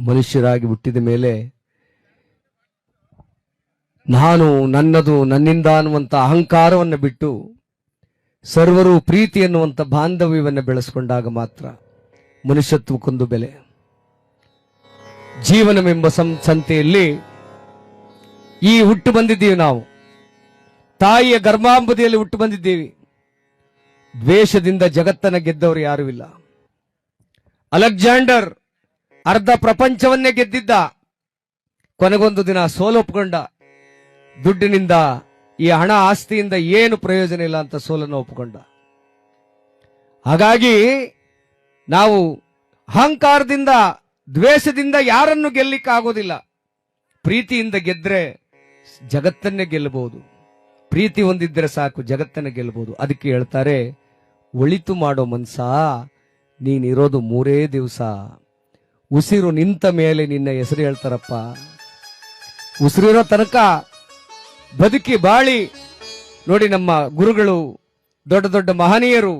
ಮನುಷ್ಯರಾಗಿ ಹುಟ್ಟಿದ ಮೇಲೆ ನಾನು ನನ್ನದು ನನ್ನಿಂದ ಅನ್ನುವಂಥ ಅಹಂಕಾರವನ್ನು ಬಿಟ್ಟು ಸರ್ವರು ಪ್ರೀತಿ ಎನ್ನುವಂಥ ಬಾಂಧವ್ಯವನ್ನು ಬೆಳೆಸ್ಕೊಂಡಾಗ ಮಾತ್ರ ಮನುಷ್ಯತ್ವಕ್ಕೊಂದು ಬೆಲೆ. ಜೀವನವೆಂಬ ಸಂ- ಸಂತೆಯಲ್ಲಿ ಈ ಹುಟ್ಟು ಬಂದಿದ್ದೀವಿ ನಾವು. ತಾಯಿಯ ಗರ್ಭಾಂಬದಿಯಲ್ಲಿ ಹುಟ್ಟು ಬಂದಿದ್ದೀವಿ. ದ್ವೇಷದಿಂದ ಜಗತ್ತನ್ನ ಗೆದ್ದವರು ಯಾರೂ ಇಲ್ಲ. ಅಲೆಕ್ಸಾಂಡರ್ ಅರ್ಧ ಪ್ರಪಂಚವನ್ನೇ ಗೆದ್ದಿದ್ದ. ಕೊನೆಗೊಂದು ದಿನ ಸೋಲೊಪ್ಕೊಂಡ ದುಡ್ಡಿನಿಂದ ಈ ಹಣ ಆಸ್ತಿಯಿಂದ ಏನು ಪ್ರಯೋಜನ ಇಲ್ಲ ಅಂತ ಸೋಲನ್ನು ಒಪ್ಕೊಂಡ. ಹಾಗಾಗಿ ನಾವು ಅಹಂಕಾರದಿಂದ, ದ್ವೇಷದಿಂದ ಯಾರನ್ನು ಗೆಲ್ಲಿಕ್ಕಾಗೋದಿಲ್ಲ ಪ್ರೀತಿಯಿಂದ ಗೆದ್ರೆ ಜಗತ್ತನ್ನೇ ಗೆಲ್ಲಬಹುದು. ಪ್ರೀತಿ ಹೊಂದಿದ್ರೆ ಸಾಕು, ಜಗತ್ತನ್ನ ಗೆಲ್ಲಬಹುದು. ಅದಕ್ಕೆ ಹೇಳ್ತಾರೆ, ಒಳಿತು ಮಾಡೋ ಮನ್ಸ ನೀನಿರೋದು ಮೂರೇ ದಿವಸ. ಉಸಿರು ನಿಂತ ಮೇಲೆ ನಿನ್ನ ಹೆಸರು ಹೇಳ್ತಾರಪ್ಪ. ಉಸಿರಿರೋ ತನಕ ಬದುಕಿ ಬಾಳಿ. ನೋಡಿ ನಮ್ಮ ಗುರುಗಳು, ದೊಡ್ಡ ದೊಡ್ಡ ಮಹನೀಯರು,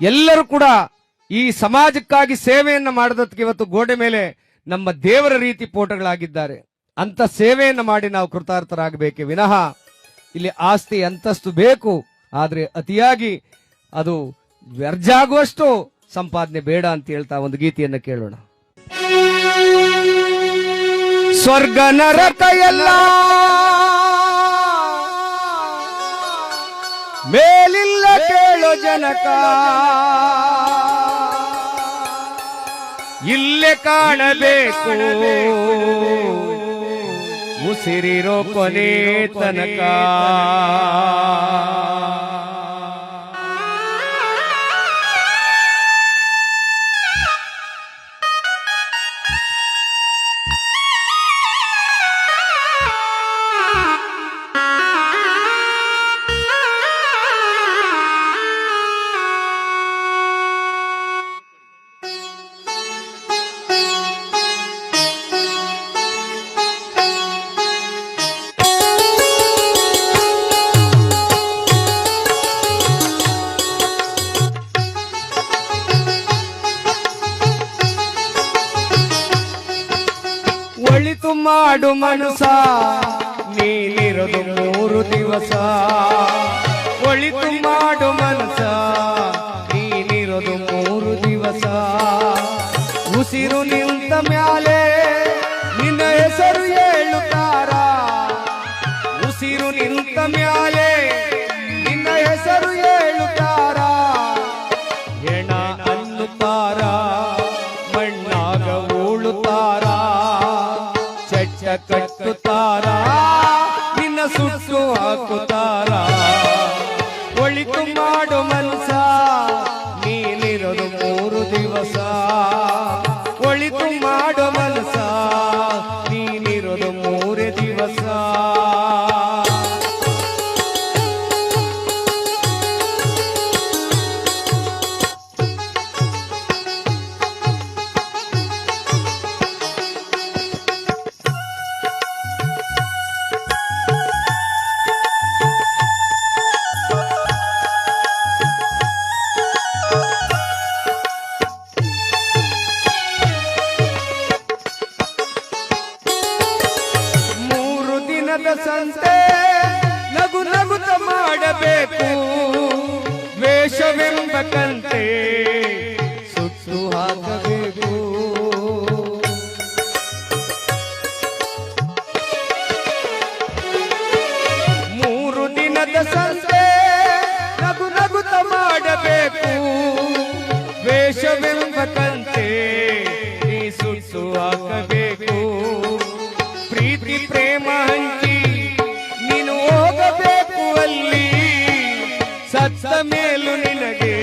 ಎಲ್ಲರೂ ಕೂಡ ಈ ಸಮಾಜಕ್ಕಾಗಿ ಸೇವೆಯನ್ನು ಮಾಡೋದಕ್ಕೆ ಇವತ್ತು ಗೋಡೆ ಮೇಲೆ ನಮ್ಮ ದೇವರ ರೀತಿ ಪೋಟಗಳಾಗಿದ್ದಾರೆ ಅಂತ ಸೇವೆಯನ್ನು ಮಾಡಿ ನಾವು ಕೃತಾರ್ಥರಾಗಬೇಕೆ. ವಿನಃ ಇಲ್ಲಿ ಆಸ್ತಿ ಅಂತಸ್ತು ಬೇಕು, ಆದರೆ ಅತಿಯಾಗಿ ಅದು ವ್ಯರ್ಜ ಆಗುವಷ್ಟು ಸಂಪಾದನೆ ಬೇಡ ಅಂತ ಹೇಳ್ತಾ ಒಂದು ಗೀತೆಯನ್ನು ಕೇಳೋಣ. ಸ್ವರ್ಗ, ನರಕ ಎಲ್ಲ ಮೇಲಿಲ್ಲ ಕೇಳೋ ಜನಕ. ಇಲ್ಲೇ ಕಾಣಬೇಕು. ಉಸಿರಿರೋ ಕೊನೆ ತನಕ. ಒಳಿತು ಮಾಡು ಮನುಸ ನೀನಿರೋದು ಮೂರು ದಿವಸ. ಒಳಿತು ಮಾಡು ಮನುಸ ನೀನಿರೋದು ಮೂರು ದಿವಸ. ಉಸಿರು ನಿಂತ ಮ್ಯಾಲೆ ನಿನ್ನ ಹೆಸರು ಹೇಳುತ್ತಾರ? ಉಸಿರು ನಿಂತ ಮ್ಯಾಲೆ ಕಟ್ಟುತ್ತಾರ? ನಿನ್ನ ಸುಟ್ಟು ಹಾಕುತ್ತಾರ? ಒಳಿತು ಮಾಡು ಮನಸ ನೀನಿರೋದು ಮೂರು ದಿವಸ. ಸತ್ತ ಮೇಲೂ ನಿನಗೆ.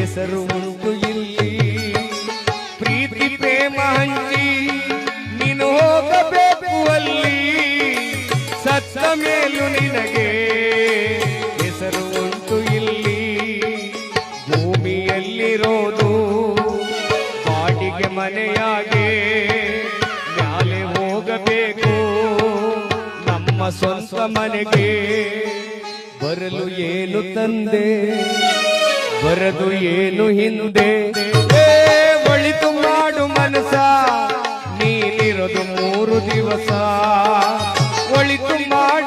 ಹೆಸರು ಉಂಟು ಇಲ್ಲಿ. ಪ್ರೀತಿ, ಪ್ರೇಮ, ಹಂಚಿ ನೀನು ಹೋಗಬೇಕು ಅಲ್ಲಿ. ಸತ್ತ ಮೇಲೂ ನಿನಗೆ. ಹೆಸರು ಉಂಟು ಇಲ್ಲಿ. ಭೂಮಿಯಲ್ಲಿರೋದು ಬಾಡಿಗೆ ಮನೆಯಾಗೆ. ಮ್ಯಾಲೆ ಹೋಗಬೇಕು ನಮ್ಮ ಸ್ವಂತ ಮನೆಗೆ. ಬರಲು ಏನು ತಂದೆ? ಬರದು ಏನು ಹಿಂದೆ? ಬಳಿತು ಮಾಡು ಮನಸ ನೀನಿರೋದು ಮೂರು ದಿವಸ. ಒಳಿತು ಮಾಡು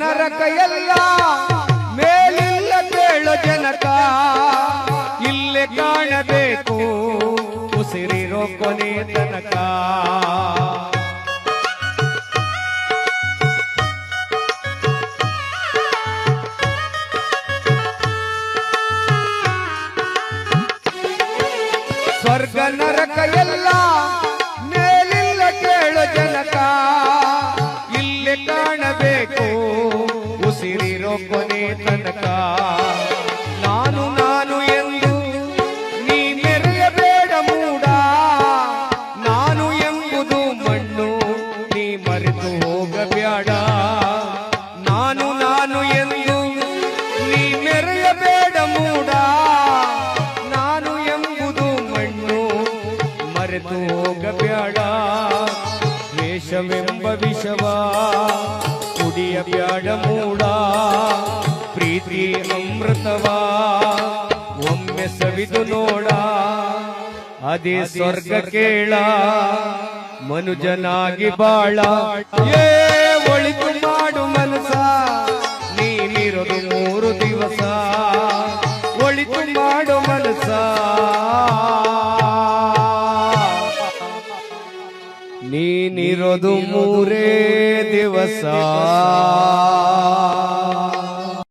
ನರಕ ಎಲ್ಲ ಮೇಲಿಲ್ಲ ಕೇಳೋ ಜನಕ ಇಲ್ಲೇ ಕಾಣಬೇಕು ಉಸಿರಿರೋ ಕೊನೆ ತನಕ. ಸ್ವರ್ಗ ನರಕ ಎಲ್ಲ ಒಮ್ಮೆ ಸವಿದು ನೋಡ ಅದೇ ಸ್ವರ್ಗ ಕೇಳ ಮನುಜನಾಗಿ ಬಾಳ. ಏ ಒಳಿತು ಮಾಡು ಮನಸ ನೀನಿರೋದು ಮೂರು ದಿವಸ. ಒಳಿತು ಮಾಡು ಮನಸ ನೀನಿರೋದು ಮೂರೇ ದಿವಸ.